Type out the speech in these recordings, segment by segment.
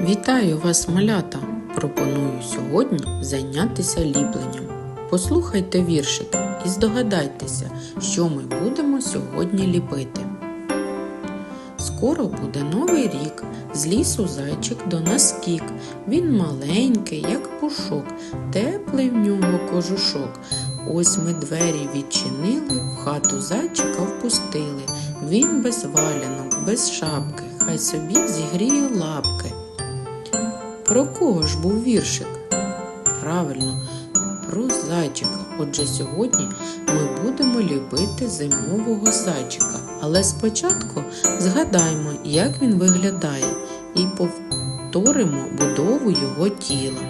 Вітаю вас, малята! Пропоную сьогодні зайнятися ліпленням. Послухайте віршик і здогадайтеся, що ми будемо сьогодні ліпити. Скоро буде новий рік, з лісу зайчик до нас кік. Він маленький, як пушок, теплий в нього кожушок. Ось ми двері відчинили, в хату зайчика впустили. Він без валянок, без шапки, хай собі зігріє лапки. Про кого ж був віршик? Правильно, про зайчика. Отже, сьогодні ми будемо ліпити зимового зайчика. Але спочатку згадаємо, як він виглядає, і повторимо будову його тіла.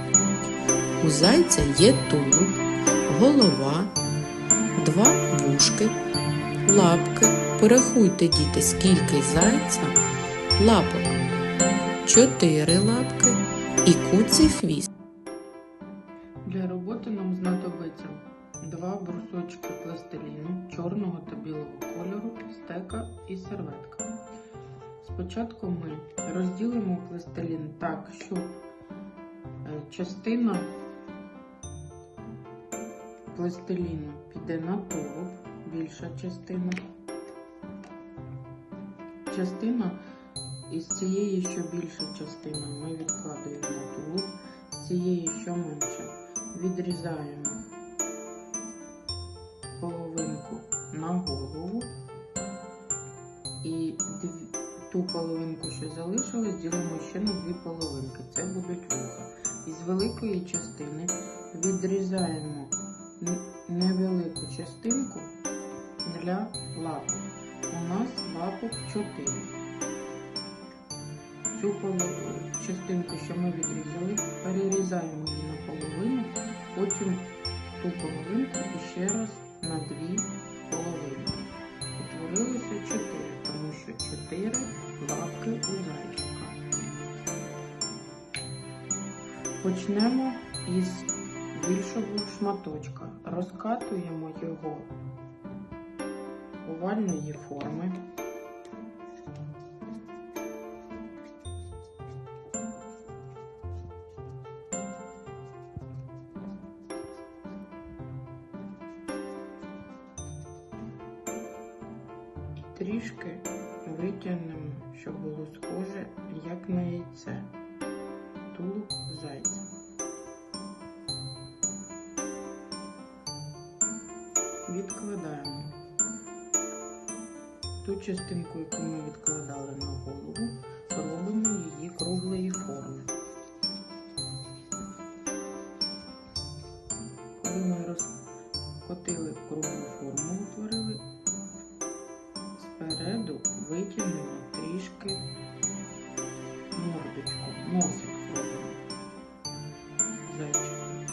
У зайця є тулуб, голова, два вушки, лапки. Порахуйте, діти, скільки зайця лапок. Чотири лапки і куций хвіст. Для роботи нам знадобиться два брусочки пластиліну чорного та білого кольору, стека і серветка. Спочатку ми розділимо пластилін так, щоб е, частина пластиліну піде на тулуб, більша частина. Частина із цієї, що більша частина, ми відкладаємо тулуб, з цієї, що менше, відрізаємо половинку на голову і ту половинку, що залишилась, ділимо ще на дві половинки. Це будуть вуха. Із великої частини відрізаємо невелику частинку для лапок. У нас лапок 4 цю половину, частинку, що ми відрізали, перерізаємо її наполовину, потім ту половинку і ще раз на дві половинки. Утворилося чотири, тому що чотири лапки у зайчика. Почнемо із більшого шматочка. Розкатуємо його овальної форми. Трішки витягнемо, щоб було схоже, як на яйце. Тулуб зайця. Відкладаємо. Ту частинку, яку ми відкладали на голову, робимо її круглої трішки мордочку, носик зробимо. Зайчик.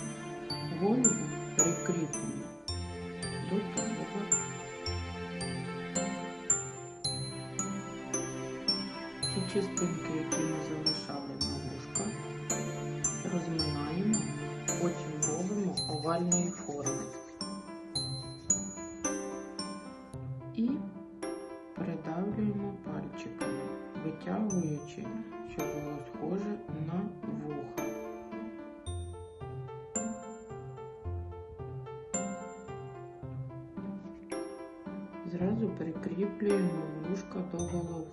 Голову прикріпимо до тулуба. Ті частинки, які ми залишали на вушках, розминаємо, потім робимо овальної форми. Витягуючи, щоб було схоже на вуха. Зразу прикріплюємо вушка до голови.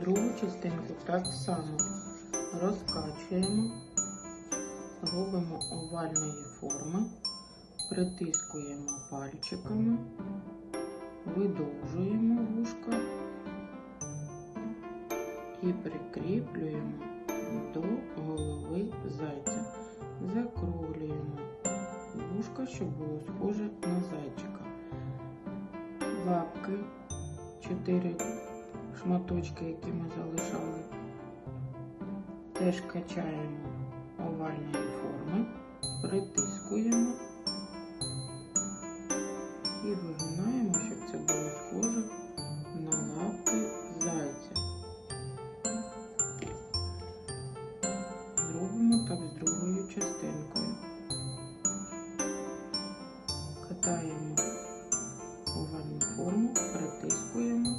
Другу частинку так само розкачуємо, робимо овальної форми, притискуємо пальчиками, видовжуємо вушка і прикріплюємо до голови зайця. Закруглюємо вушка, щоб було схоже на зайчика. Лапки, 4 шматочки, які ми залишали, теж качаємо овальної форми, притискуємо Вертаємо овальну форму, притискуємо,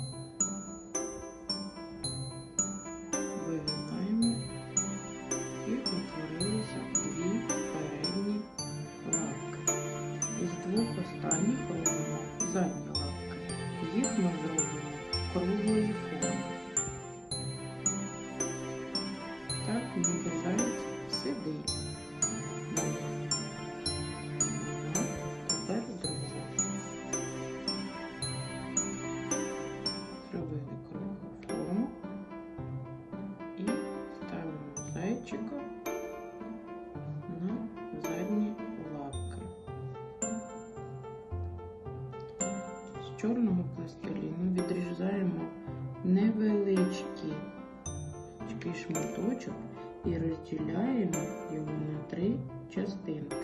вигинаємо і утворилися дві передні лавки Із двох останніх робимо задні лапки. Їх ми зробимо. Ставимо на задні лапки. З чорного пластиліну відрізаємо невеличкий шматочок і розділяємо його на три частинки.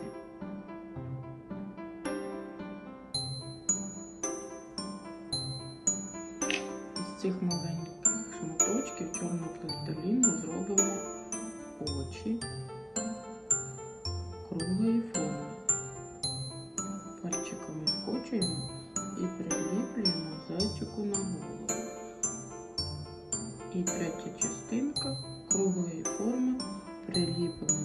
Із цих маленьких шматочків чорного пластиліну зробимо очі круглої форми. Пальчиками скочуємо і приліплюємо зайчику на голову. І третя частинка круглої форми приліпимо